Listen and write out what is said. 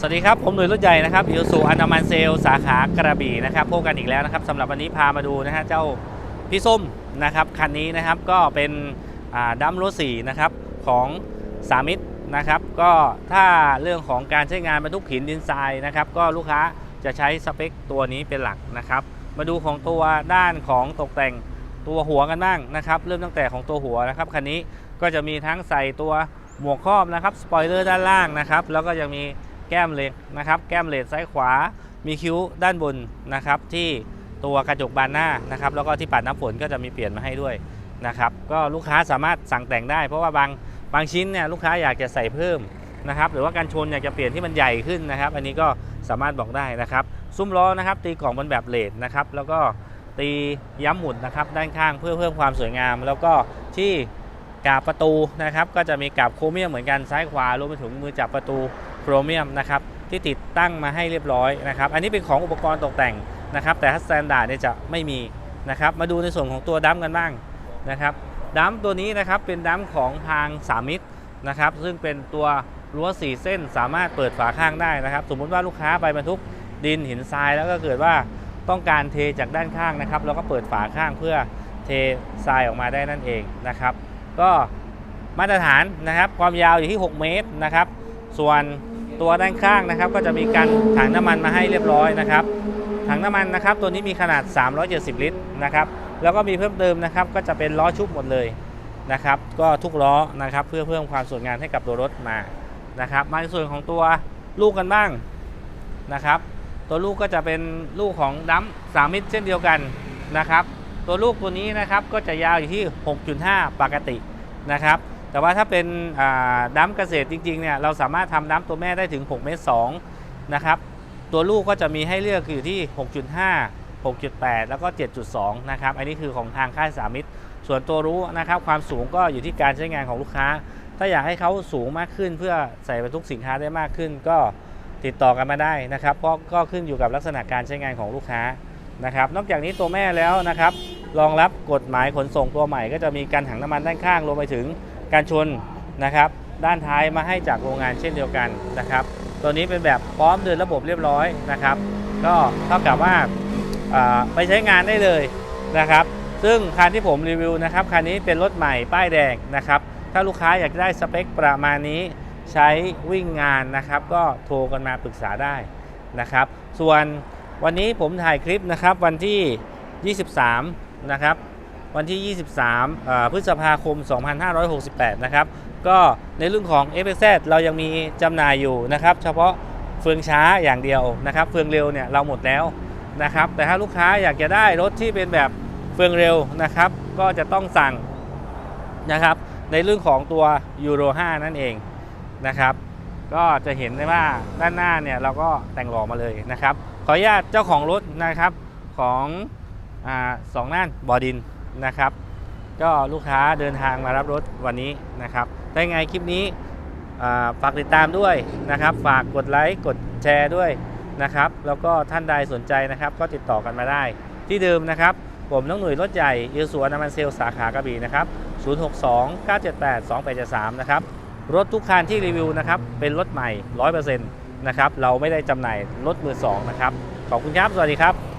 สวัสดีครับ ผมหนุ่ยรถใหญ่นะครับอยู่สู่อันดามันเซลสาขากระบี่นะครับพบกันอีกแล้วนะครับสำหรับวันนี้พามาดูนะฮะเจ้าพี่ส้มนะครับคันนี้นะครับก็เป็นดัมรถสีนะครับของสามิตรนะครับ ก็ถ้าเรื่องของการใช้งานบรรทุกหินดินทรายนะครับก็ลูกค้าจะใช้สเปคตัวนี้เป็นหลักนะครับ มาดูของตัวด้านของตกแต่งตัวหัวกันบ้างนะครับ เริ่มตั้งแต่ของตัวหัวนะครับคันนี้ก็จะมีทั้งใส่ตัวหมวกครอบนะครับสปอยเลอร์ด้านล่างนะครับแล้วก็ยังมี แก้มเล็กนะครับ แก้มเล็กซ้ายขวา มีคิ้วด้านบนนะครับที่ตัวกระจกบานหน้านะครับ แล้วก็ที่ปัดน้ำฝนก็จะมีเปลี่ยนมาให้ด้วยนะครับ ก็ลูกค้าสามารถสั่งแต่งได้ เพราะว่าบางบางชิ้นเนี่ยลูกค้าอยากจะใส่เพิ่มนะครับ หรือว่าการชนอยากจะเปลี่ยนที่มันใหญ่ขึ้นนะครับ อันนี้ก็สามารถบอกได้นะครับ ซุ้มล้อนะครับตีกล่องบนแบบเลดนะครับ แล้วก็ตีย้ำหมุนนะครับด้านข้างเพื่อเพิ่มความสวยงาม แล้วก็ที่กาบประตูนะครับ ก็จะมีกาบโครเมียมเหมือนกันซ้ายขวารวมไปถึงมือจับประตู โครเมียมนะครับที่ติดตั้งมาให้เรียบร้อยนะครับ อันนี้เป็นของอุปกรณ์ตกแต่งนะครับ แต่ถ้าสแตนดาร์ดเนี่ยจะไม่มีนะครับ มาดูในส่วนของตัวดัมกันบ้างนะครับดัมตัวนี้นะครับเป็นดัมของทางสามิตรนะครับ ซึ่งเป็นตัวรั้วสี่เส้นสามารถเปิดฝาข้างได้นะครับ สมมุติว่าลูกค้าไปบรรทุกดินหินทรายแล้วก็เกิดว่าต้องการเทจากด้านข้างนะครับแล้วก็เปิดฝาข้างเพื่อเททรายออกมาได้นั่นเองนะครับ ก็มาตรฐานนะครับความยาวอยู่ที่ 6 เมตรนะครับ ส่วน ตัวด้านข้างนะครับ ก็จะมีการถังน้ำมันมาให้เรียบร้อยนะครับ ถังน้ำมันนะครับ ตัวนี้มีขนาด 370 ลิตรนะครับแล้วก็มีเพิ่มเติมนะครับ ก็จะเป็นล้อชุบหมดเลยนะครับ ก็ทุกล้อนะครับ เพื่อเพิ่มความสวยงามให้กับตัวรถมานะครับ มาในส่วนของตัวลูกกันบ้างนะครับ ตัวลูกก็จะเป็นลูกของดัมสามมิตรเช่นเดียวกันนะครับ ตัวลูกตัวนี้นะครับก็จะยาวอยู่ที่ 6.5 ปกตินะครับ แต่ว่าถ้าเป็นอ่าดัมเกษตรจริงๆเนี่ยเราสามารถทำดัมตัวแม่ได้ถึง6เมตร2นะครับตัวลูกก็จะมีให้เลือกอยู่ที่ 6.5 6.8 แล้วก็ 7.2 นะครับ อันนี้คือของทางค่ายสามิตร ส่วนตัวรู้นะครับ ความสูงก็อยู่ที่การใช้งานของลูกค้า ถ้าอยากให้เขาสูงมากขึ้นเพื่อใส่บรรทุกสินค้าได้มากขึ้น ก็ติดต่อกันมาได้นะครับ เพราะก็ขึ้นอยู่กับลักษณะการใช้งานของลูกค้านะครับ นอกจากนี้ตัวแม่แล้วนะครับ รองรับกฎหมายขนส่งตัวใหม่ ก็จะมีการถังน้ำมันด้านข้างรวมไปถึง การชนนะครับ ด้านท้ายมาให้จากโรงงานเช่นเดียวกันนะครับ ตัวนี้เป็นแบบพร้อมเดินระบบเรียบร้อยนะครับ ก็เท่ากับว่าไปใช้งานได้เลยนะครับ ซึ่งคันที่ผมรีวิวนะครับคันนี้เป็นรถใหม่ป้ายแดงนะครับ ถ้าลูกค้าอยากได้สเปคประมาณนี้ใช้วิ่งงานนะครับ ก็โทรกันมาปรึกษาได้นะครับ ส่วนวันนี้ผมถ่ายคลิปนะครับวันที่ 23 นะครับ วันที่ 23 พฤษภาคม 2568 นะครับ ก็ในเรื่องของ f x z เรายังมีจำหน่ายอยู่นะครับ เฉพาะเฟืองช้าอย่างเดียวนะครับ เฟืองเร็วเนี่ยเราหมดแล้วนะครับ แต่ถ้าลูกค้าอยากจะได้รถที่เป็นแบบเฟืองเร็วนะครับ ก็จะต้องสั่งนะครับในเรื่องของตัวยูโร5นั่นเองนะครับ ก็จะเห็นได้ว่าด้านหน้าเนี่ยเราก็แต่งหล่อมาเลยนะครับ ขออนุญาตเจ้าของรถนะครับของอสองน่านบอดิน นะครับ ก็ลูกค้าเดินทางมารับรถวันนี้นะครับได้ไงคลิปนี้ฝากติดตามด้วยนะครับ ฝากกดไลค์กดแชร์ด้วยนะครับ แล้วก็ท่านใดสนใจนะครับ ก็ติดต่อกันมาได้ ที่เดิมนะครับ ผมน้องหนุ่ยรถใหญ่ยูสวนน้ำมันเซลลสาขากระบี่นะครับ 062 978 2873 นะครับ รถทุกคันที่รีวิวนะครับ เป็นรถใหม่ 100%นะครับ เราไม่ได้จำหน่ายรถมือสองนะครับ ขอบคุณครับ สวัสดีครับ